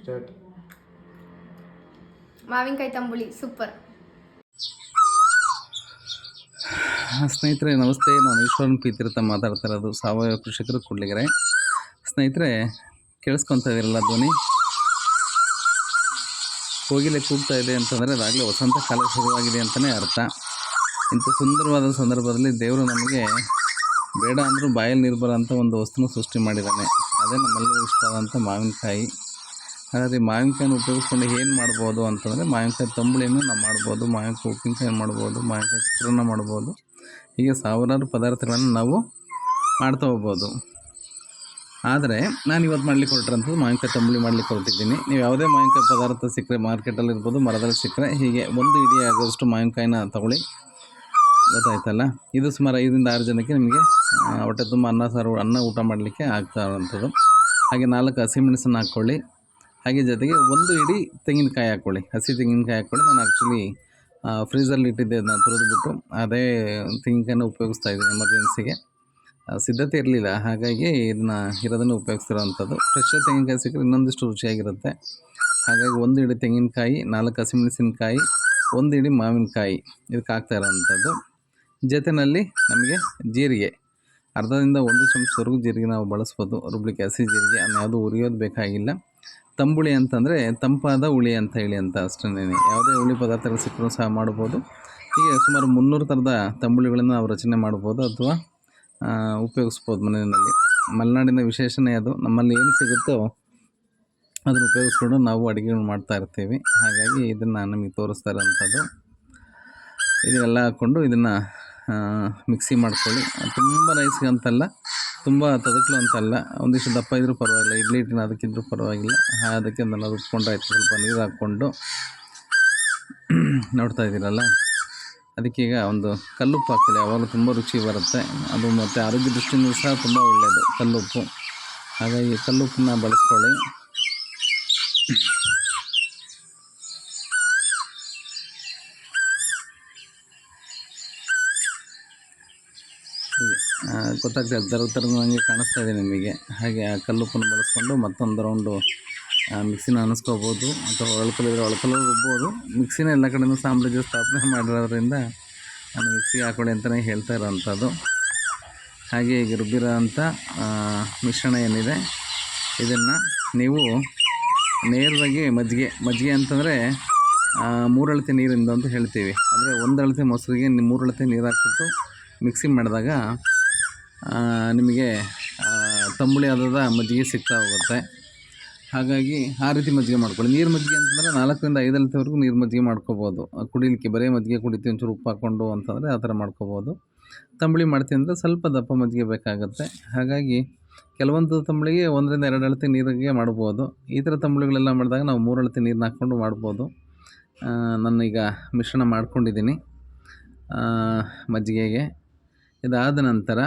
Start. ಮಾವಿನಕಾಯಿ ತಂಬುಳಿ super ಸ್ನೇಹಿತರೆ ನಮಸ್ತೆ. ನಾನು ಈಶ್ವರನ್ ಪಿ ತೀರ್ಥ ಮಾತಾಡ್ತಾ ಇರೋದು ಸಾವಯವ ಕೃಷಿಕರು ಕೂಡ್ಲಿಗೆರೆ. ಸ್ನೇಹಿತರೆ ಕೇಳಿಸ್ಕೊತಾ ಇದ್ದೀರಲ್ಲ ಧ್ವನಿ? ಕೋಗಿಲೆ ಕೂಗ್ತಾ ಇದೆ ಅಂತಂದರೆ ಅದಾಗಲೇ ವಸಂತ ಕಾಲ ಶುರುವಾಗಿದೆ ಅಂತಲೇ ಅರ್ಥ. ಇಂಥ ಸುಂದರವಾದ ಸಂದರ್ಭದಲ್ಲಿ ದೇವರು ನಮಗೆ ಬೇಡ ಅಂದರೂ ಬಾಯಲ್ಲಿ ನೀರು ಅಂತ ಒಂದು ವಸ್ತುನ ಸೃಷ್ಟಿ ಮಾಡಿದ್ದಾನೆ. ಅದೇ ನಮ್ಮೆಲ್ಲರೂ ಇಷ್ಟವಾದಂಥ ಮಾವಿನಕಾಯಿ. ಹಾಗಾದರೆ ಮಾವಿನಕಾಯಿನ ಉಪಯೋಗಿಸ್ಕೊಂಡು ಏನು ಮಾಡ್ಬೋದು ಅಂತಂದರೆ ಮಾವಿನಕಾಯಿ ತಂಬುಳಿಯನ್ನು ನಾವು ಮಾಡ್ಬೋದು, ಮಾವಿನಕಾಯಿ ಉಪ್ಪಿನಕಾಯಿ ಮಾಡ್ಬೋದು, ಮಾವಿನಕಾಯಿ ಚಿತ್ರಾನ್ನ ಮಾಡ್ಬೋದು. ಹೀಗೆ ಸಾವಿರಾರು ಪದಾರ್ಥಗಳನ್ನು ನಾವು ಮಾಡ್ತಾ ಹೋಗ್ಬೋದು. ಆದರೆ ನಾನು ಇವತ್ತು ಮಾಡ್ಲಿಕ್ಕೆ ಹೊರಟಿರೋಂಥದ್ದು ಮಾವಿನಕಾಯಿ ತಂಬುಳಿ ಮಾಡ್ಲಿಕ್ಕೆ ಹೊರಟಿದ್ದೀನಿ. ನೀವು ಯಾವುದೇ ಮಾವಿನಕಾಯಿ ಪದಾರ್ಥ ಸಿಕ್ಕರೆ ಮಾರ್ಕೆಟಲ್ಲಿ ಇರ್ಬೋದು, ಮರದಲ್ಲಿ ಸಿಕ್ಕರೆ ಹೀಗೆ ಒಂದು ಇಡೀ ಆಗೋಷ್ಟು ಮಾವಿನಕಾಯಿನ ತಗೊಳ್ಳಿ. ಗೊತ್ತಾಯ್ತಲ್ಲ? ಇದು ಸುಮಾರು ಐದರಿಂದ ಆರು ಜನಕ್ಕೆ ನಿಮಗೆ ಹೊಟ್ಟೆ ತುಂಬ ಅನ್ನ ಸಾರು, ಅನ್ನ ಊಟ ಮಾಡಲಿಕ್ಕೆ ಆಗ್ತಾ ಇರೋವಂಥದ್ದು ಹಾಗೆ ನಾಲ್ಕು ಹಸಿಮೆಣಸನ್ನು ಹಾಕ್ಕೊಳ್ಳಿ. ಹಾಗೆ ಜೊತೆಗೆ ಒಂದು ಇಡಿ ತೆಂಗಿನಕಾಯಿ ಹಾಕ್ಕೊಳ್ಳಿ ಹಸಿ ತೆಂಗಿನಕಾಯಿ ಹಾಕ್ಕೊಳ್ಳಿ ನಾನು ಆ್ಯಕ್ಚುಲಿ ಫ್ರೀಸಲ್ಲಿ ಇಟ್ಟಿದ್ದೆ ಅದನ್ನ ತುರಿದ್ಬಿಟ್ಟು ಅದೇ ತೆಂಗಿನಕಾಯಿನ ಉಪಯೋಗಿಸ್ತಾ ಇದ್ದೀನಿ ಎಮರ್ಜೆನ್ಸಿಗೆ ಸಿದ್ಧತೆ ಇರಲಿಲ್ಲ, ಹಾಗಾಗಿ ಇದನ್ನ, ಇರೋದನ್ನು ಉಪಯೋಗಿಸ್ತಿರೋವಂಥದ್ದು. ಫ್ರೆಶ್ ತೆಂಗಿನಕಾಯಿ ಸಿಕ್ಕರೆ ಇನ್ನೊಂದಿಷ್ಟು ರುಚಿಯಾಗಿರುತ್ತೆ. ಹಾಗಾಗಿ ಒಂದು ಇಡೀ ತೆಂಗಿನಕಾಯಿ, ನಾಲ್ಕು ಹಸಿಮೆಣಸಿನಕಾಯಿ ಒಂದು ಇಡೀ ಮಾವಿನಕಾಯಿ, ಇದಕ್ಕೆ ಹಾಕ್ತಾ ಇರೋವಂಥದ್ದು. ಜೊತೆಯಲ್ಲಿ ನಮಗೆ ಜೀರಿಗೆ. ಅರ್ಧದಿಂದ ಒಂದು ಚಮಚವರೆಗೂ ಜೀರಿಗೆ ನಾವು ಬಳಸ್ಬೋದು, ರುಬ್ಲಿಕ್ಕೆ ಹಸಿ ಜೀರಿಗೆ ಅನ್ನೋದು ಉರಿಯೋದು ಬೇಕಾಗಿಲ್ಲ. ತಂಬುಳಿ ಅಂತಂದರೆ ತಂಪಾದ ಹುಳಿ ಅಂತ ಹೇಳಿ ಅಂತ ಅಷ್ಟೇ ಯಾವುದೇ ಹುಳಿ ಪದಾರ್ಥಗಳು ಸಿಕ್ಕರೂ ಸಹ ಮಾಡ್ಬೋದು. ಹೀಗೆ ಸುಮಾರು ಮುನ್ನೂರು ಥರದ ತಂಬುಳಿಗಳನ್ನು ನಾವು ರಚನೆ ಮಾಡ್ಬೋದು ಅಥವಾ ಉಪಯೋಗಿಸ್ಬೋದು ಮನೆಯಲ್ಲಿ. ಮಲೆನಾಡಿನ ವಿಶೇಷನೇ ಅದು. ನಮ್ಮಲ್ಲಿ ಏನು ಸಿಗುತ್ತೋ ಅದನ್ನು ಉಪಯೋಗಿಸ್ಕೊಂಡು ನಾವು ಅಡುಗೆಗಳು ಮಾಡ್ತಾ ಇರ್ತೀವಿ. ಹಾಗಾಗಿ ಇದನ್ನು ನಮಗೆ ತೋರಿಸ್ತಾ ಇರೋಂಥದ್ದು. ಇದನ್ನೆಲ್ಲ ಹಾಕ್ಕೊಂಡು ಇದನ್ನು ಮಿಕ್ಸಿ ಮಾಡ್ಕೊಳ್ಳಿ. ತುಂಬ ನೈಸ್ಗೆ ಅಂತಲ್ಲ ತುಂಬ ತದಕ್ಲು ಅಂತಲ್ಲ, ಒಂದಿಷ್ಟು ದಪ್ಪ ಇದ್ದರೂ ಪರವಾಗಿಲ್ಲ, ಇಡ್ಲಿ ಇಟ್ಟಿನ ಅದಕ್ಕಿದ್ರೂ ಪರವಾಗಿಲ್ಲ. ಅದಕ್ಕೆ ನಾನು ರುಬ್ಕೊಂಡ್ರಾಯ್ತು ಸ್ವಲ್ಪ ನೀರು ಹಾಕ್ಕೊಂಡು. ನೋಡ್ತಾ ಇದ್ದೀರಲ್ಲ? ಅದಕ್ಕೀಗ ಒಂದು ಕಲ್ಲುಪ್ಪು ಹಾಕ್ಕೊಳ್ಳಿ, ಯಾವಾಗಲೂ ತುಂಬ ರುಚಿ ಬರುತ್ತೆ. ಅದು ಮತ್ತು ಆರೋಗ್ಯ ದೃಷ್ಟಿಯಿಂದ ಸಹ ತುಂಬ ಒಳ್ಳೆಯದು ಕಲ್ಲುಪ್ಪು. ಹಾಗಾಗಿ ಕಲ್ಲುಪ್ಪನ್ನ ಬಳಸ್ಕೊಳ್ಳಿ. ಹೀಗೆ ಆ, ಗೊತ್ತಾಗ್ತದೆ ದರ ನನಗೆ ಕಾಣಿಸ್ತಾ ಇದೆ ನಿಮಗೆ. ಹಾಗೆ ಆ ಕಲ್ಲುಪ್ಪನ್ನು ಬಳಸ್ಕೊಂಡು ಮತ್ತೊಂದು ರೌಂಡು ಮಿಕ್ಸಿನ ಅನಿಸ್ಕೋಬೋದು. ಅಥವಾ ಒಳ್ಕಲಿದ್ರೆ ಒಳಕಲ್ಲು ರುಬ್ಬೋದು ಮಿಕ್ಸಿನ ಎಲ್ಲ ಕಡೆಯೂ ಸಾಮ್ರಾಜ್ಯ ಸ್ಥಾಪನೆ ಮಾಡಿರೋದ್ರಿಂದ ನಾನು ಮಿಕ್ಸಿಗೆ ಹಾಕೊಳ್ಳಿ ಅಂತಲೇ ಹೇಳ್ತಾ ಇರೋವಂಥದ್ದು. ಹಾಗೆ ಈಗ ರುಬ್ಬಿರೋ ಅಂಥ ಮಿಶ್ರಣ ಏನಿದೆ ಇದನ್ನು ನೀವು ನೇರವಾಗಿ ಮಜ್ಜಿಗೆ ಮಜ್ಜಿಗೆ ಅಂತಂದರೆ ಮೂರಳತೆ ನೀರಿಂದ ಅಂತ ಹೇಳ್ತೀವಿ. ಅಂದರೆ ಒಂದು ಅಳತೆ ಮೊಸರಿಗೆ ಮೂರಳತೆ ನೀರು ಹಾಕ್ಬಿಟ್ಟು ಮಿಕ್ಸಿ ಮಾಡಿದಾಗ ನಿಮಗೆ ತಂಬುಳಿ ಆದದ ಮಜ್ಜಿಗೆ ಸಿಗ್ತಾ ಹೋಗುತ್ತೆ. ಹಾಗಾಗಿ ಆ ರೀತಿ ಮಜ್ಜಿಗೆ ಮಾಡ್ಕೊಳ್ಳಿ. ನೀರು ಮಜ್ಜಿಗೆ ಅಂತಂದರೆ ನಾಲ್ಕರಿಂದ ಐದು ಅಳತೆವರೆಗೂ ನೀರು ಮಜ್ಜಿಗೆ ಮಾಡ್ಕೋಬೋದು. ಕುಡಿಲಿಕ್ಕೆ ಬರೀ ಮಜ್ಜಿಗೆ ಕುಡಿತೀವಿ ಒಂಚೂರು ಉಪ್ಪು ಹಾಕ್ಕೊಂಡು ಅಂತಂದರೆ ಆ ಥರ ಮಾಡ್ಕೋಬೋದು. ತಂಬುಳಿ ಮಾಡ್ತೀವಿ ಅಂದರೆ ಸ್ವಲ್ಪ ದಪ್ಪ ಮಜ್ಜಿಗೆ ಬೇಕಾಗುತ್ತೆ. ಹಾಗಾಗಿ ಕೆಲವೊಂದು ತಂಬುಳಿಗೆ ಒಂದರಿಂದ ಎರಡು ಅಳತೆ ನೀರಿಗೆ ಮಾಡ್ಬೋದು. ಈ ಥರ ತಂಬುಳಿಗಳೆಲ್ಲ ಮಾಡಿದಾಗ ನಾವು ಮೂರು ಅಳತೆ ನೀರನ್ನ ಹಾಕ್ಕೊಂಡು ಮಾಡ್ಬೋದು. ನಾನೀಗ ಮಿಶ್ರಣ ಮಾಡ್ಕೊಂಡಿದ್ದೀನಿ ಮಜ್ಜಿಗೆಗೆ. ಇದಾದ ನಂತರ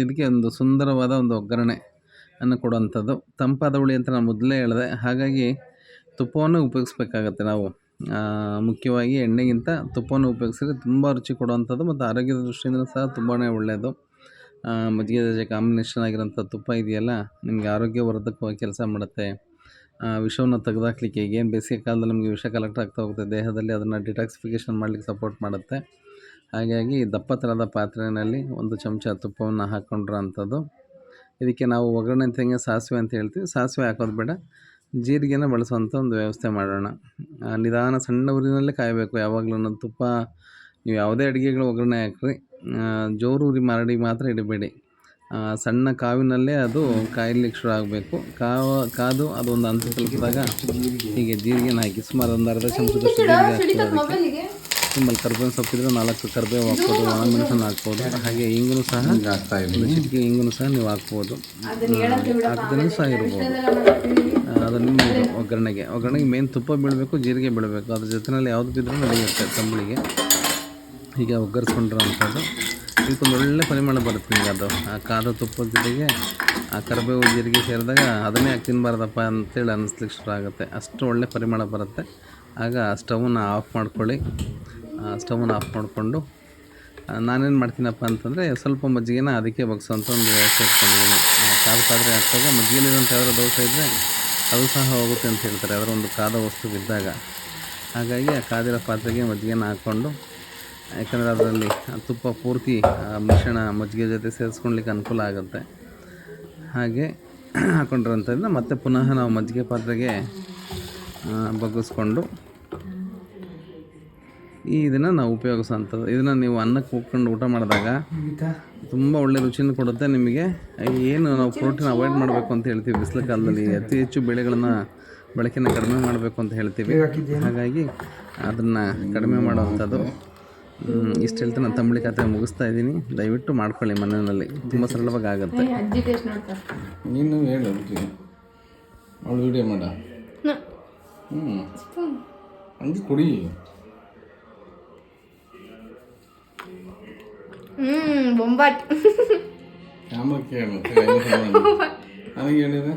ಇದಕ್ಕೆ ಒಂದು ಸುಂದರವಾದ ಒಂದು ಒಗ್ಗರಣೆ ಅನ್ನು ಕೊಡುವಂಥದ್ದು. ತಂಪಾದ ಹುಳಿ ಅಂತ ನಾನು ಮೊದಲೇ ಹೇಳಿದೆ. ಹಾಗಾಗಿ ತುಪ್ಪವನ್ನು ಉಪಯೋಗಿಸ್ಬೇಕಾಗತ್ತೆ ನಾವು. ಮುಖ್ಯವಾಗಿ ಎಣ್ಣೆಗಿಂತ ತುಪ್ಪವನ್ನು ಉಪಯೋಗಿಸಿದ್ರೆ ತುಂಬ ರುಚಿ ಕೊಡುವಂಥದ್ದು ಮತ್ತು ಆರೋಗ್ಯದ ದೃಷ್ಟಿಯಿಂದ ಸಹ ತುಂಬಾ ಒಳ್ಳೆಯದು. ಮಜ್ಜಿಗೆ ಜೊತೆ ಕಾಂಬಿನೇಷನ್ ಆಗಿರೋಂಥ ತುಪ್ಪ ಇದೆಯಲ್ಲ, ನಿಮಗೆ ಆರೋಗ್ಯವರ್ಧಕವಾಗಿ ಕೆಲಸ ಮಾಡುತ್ತೆ. ವಿಷವನ್ನು ತೆಗೆದಾಕ್ಲಿಕ್ಕೆ ಏನು ಬೇಸಿಗೆ ಕಾಲದಲ್ಲಿ ನಮಗೆ ವಿಷ ಕಲೆಕ್ಟ್ ಆಗ್ತಾ ಹೋಗುತ್ತೆ, ದೇಹದಲ್ಲಿ ಅದನ್ನು ಡಿಟಾಕ್ಸಿಫಿಕೇಷನ್ ಮಾಡಲಿಕ್ಕೆ ಸಪೋರ್ಟ್ ಮಾಡುತ್ತೆ. ಹಾಗಾಗಿ ದಪ್ಪ ಥರದ ಪಾತ್ರೆಯಲ್ಲಿ ಒಂದು ಚಮಚ ತುಪ್ಪವನ್ನು ಹಾಕ್ಕೊಂಡಿರೋಂಥದ್ದು ಇದಕ್ಕೆ ನಾವು ಒಗ್ಗರಣೆ ತೆಂಗೆ ಸಾಸಿವೆ ಅಂತ ಹೇಳ್ತೀವಿ. ಸಾಸಿವೆ ಹಾಕೋದು ಬೇಡ. ಜೀರಿಗೆನ ಬಳಸುವಂಥ ಒಂದು ವ್ಯವಸ್ಥೆ ಮಾಡೋಣ. ನಿಧಾನ ಸಣ್ಣ ಉರಿನಲ್ಲೇ ಕಾಯಬೇಕು. ಯಾವಾಗಲೂ ತುಪ್ಪ ನೀವು ಯಾವುದೇ ಅಡುಗೆಗಳು ಒಗ್ಗರಣೆ ಹಾಕ್ರಿ. ಜೋರು ಉರಿ ಮಾಡಿ ಮಾತ್ರ ಇಡಬೇಡಿ. ಸಣ್ಣ ಕಾವಿನಲ್ಲೇ ಅದು ಕಾಯಲಿಕ್ಕೆ ಶುರು ಆಗಬೇಕು. ಕಾವ ಕಾದು ಅದೊಂದು ಅಂತ ತಲುಪಿದಾಗ ಹೀಗೆ ಜೀರಿಗೆನ ಹಾಕಿ ಸುಮಾರು ಒಂದು ಅರ್ಧ ಚಮಚದಷ್ಟು ಜೀರಿಗೆ ಮೊಬೈಲಿಗೆ? ನಿಮ್ಮಲ್ಲಿ ಕರ್ಬೇವು ಸೊಪ್ಪಿದ್ರೆ ನಾಲ್ಕು ಕರ್ಬೇವು ಹಾಕ್ಬೋದು ಒಣಮೆಣಸನ್ನು ಹಾಕ್ಬೋದು. ಹಾಗೆ ಹಿಂಗೂ ಸಹ ಚಿಟಿಕೆ ಹಿಂಗೂ ಸಹ ನೀವು ಹಾಕ್ಬೋದು. ಹಾಕಿದ್ರೆ ಸಹ ಇರ್ಬೋದು. ಅದು ನಿಮ್ಮ ಒಗ್ಗರಣೆಗೆ. ಒಗ್ಗರಣೆಗೆ ಮೇನ್ ತುಪ್ಪ ಬೀಳಬೇಕು ಜೀರಿಗೆ ಬೀಳಬೇಕು. ಅದ್ರ ಜೊತೆಯಲ್ಲಿ ಯಾವುದು ಬಿದ್ದರೂ ನಡೆಯುತ್ತೆ ತಂಬಳಿಗೆ. ಹೀಗೆ ಒಗ್ಗರಿಸ್ಕೊಂಡ್ರೆ ಅಂಥದ್ದು ಇದಕ್ಕೊಂದು ಒಳ್ಳೆ ಪರಿಮಳ ಬರುತ್ತೆ ನಿಮಗೆ ಅದು. ಆ ಕಾದ ತುಪ್ಪದ ಜೊತೆಗೆ ಆ ಕರಿಬೇವು ಜೀರಿಗೆ ಸೇರಿದಾಗ ಅದನ್ನೇ ಯಾಕೆ ತಿನ್ನಬಾರ್ದಪ್ಪ ಅಂತೇಳಿ ಅನ್ನಿಸ್ಲಿಕ್ಕೆ ಶುರು ಆಗುತ್ತೆ. ಅಷ್ಟು ಒಳ್ಳೆ ಪರಿಮಳ ಬರುತ್ತೆ. ಆಗ ಸ್ಟವನ್ನು ಆಫ್ ಮಾಡ್ಕೊಳ್ಳಿ. ಸ್ಟವನ್ನು ಆಫ್ ಮಾಡಿಕೊಂಡು ನಾನೇನು ಮಾಡ್ತೀನಪ್ಪ ಅಂತಂದರೆ ಸ್ವಲ್ಪ ಮಜ್ಜಿಗೆನ ಅದಕ್ಕೆ ಬಗ್ಸೋಂಥ ಒಂದು ವ್ಯವಸ್ಥೆ ಇಟ್ಕೊಂಡಿದ್ದೀನಿ. ಕಾದು ಕಾದರೆ ಹಾಕ್ದಾಗ ಮಜ್ಜಿಗೆಲಿರೋಂಥ ಯಾವ್ದಾದ್ರು ದೋಷ ಇದ್ದರೆ ಅದು ಸಹ ಹೋಗುತ್ತೆ ಅಂತ ಹೇಳ್ತಾರೆ ಅದರ ಒಂದು ಕಾದ ವಸ್ತು ಬಿದ್ದಾಗ. ಹಾಗಾಗಿ ಆ ಕಾದಿರೋ ಪಾತ್ರೆಗೆ ಮಜ್ಜಿಗೆನ ಹಾಕ್ಕೊಂಡು, ಯಾಕಂದರೆ ಅದರಲ್ಲಿ ತುಪ್ಪ ಪೂರ್ತಿ ಮಿಶ್ರಣ ಮಜ್ಜಿಗೆ ಜೊತೆ ಸೇರಿಸ್ಕೊಳ್ಲಿಕ್ಕೆ ಅನುಕೂಲ ಆಗುತ್ತೆ. ಹಾಗೆ ಹಾಕ್ಕೊಂಡಿರೋಂಥದ್ದನ್ನ ಮತ್ತೆ ಪುನಃ ನಾವು ಮಜ್ಜಿಗೆ ಪಾತ್ರೆಗೆ ಬಗ್ಗಿಸ್ಕೊಂಡು ಈ ಇದನ್ನು ನಾವು ಉಪಯೋಗಿಸೋಂಥದ್ದು ಇದನ್ನು ನೀವು ಅನ್ನಕ್ಕೆ ಹೋಗ್ಕೊಂಡು ಊಟ ಮಾಡಿದಾಗ ತುಂಬ ಒಳ್ಳೆ ರುಚಿನ ಕೊಡುತ್ತೆ ನಿಮಗೆ. ಏನು ನಾವು ಪ್ರೋಟೀನ್ ಅವಾಯ್ಡ್ ಮಾಡಬೇಕು ಅಂತ ಹೇಳ್ತೀವಿ ಬಿಸಿಲು ಕಾಲದಲ್ಲಿ ಅತಿ ಹೆಚ್ಚು ಬೆಳೆಗಳನ್ನು ಬಳಕೆನ ಕಡಿಮೆ ಮಾಡಬೇಕು ಅಂತ ಹೇಳ್ತೀವಿ. ಹಾಗಾಗಿ ಅದನ್ನು ಕಡಿಮೆ ಮಾಡುವಂಥದ್ದು. ಇಷ್ಟು ಹೇಳ್ತಾ ನಾನು ತಂಬಳಿ ಖಾತೆ ಮುಗಿಸ್ತಾ ಇದ್ದೀನಿ. ದಯವಿಟ್ಟು ಮಾಡ್ಕೊಳ್ಳಿ ಮನೆಯಲ್ಲಿ. ತುಂಬ ಸರಳವಾಗಿ ಆಗುತ್ತೆ. ನೀನು ಹೇಳು ಅವಳು ವಿಡಿಯೋ ಮಾಡ. ಹ್ಞೂ ಹಂಗೆ ಕುಡಿ. ಹ್ಮ್ ಬೊಂಬಾಟ್. ನನಗೆ ಹೇಳಿದೆ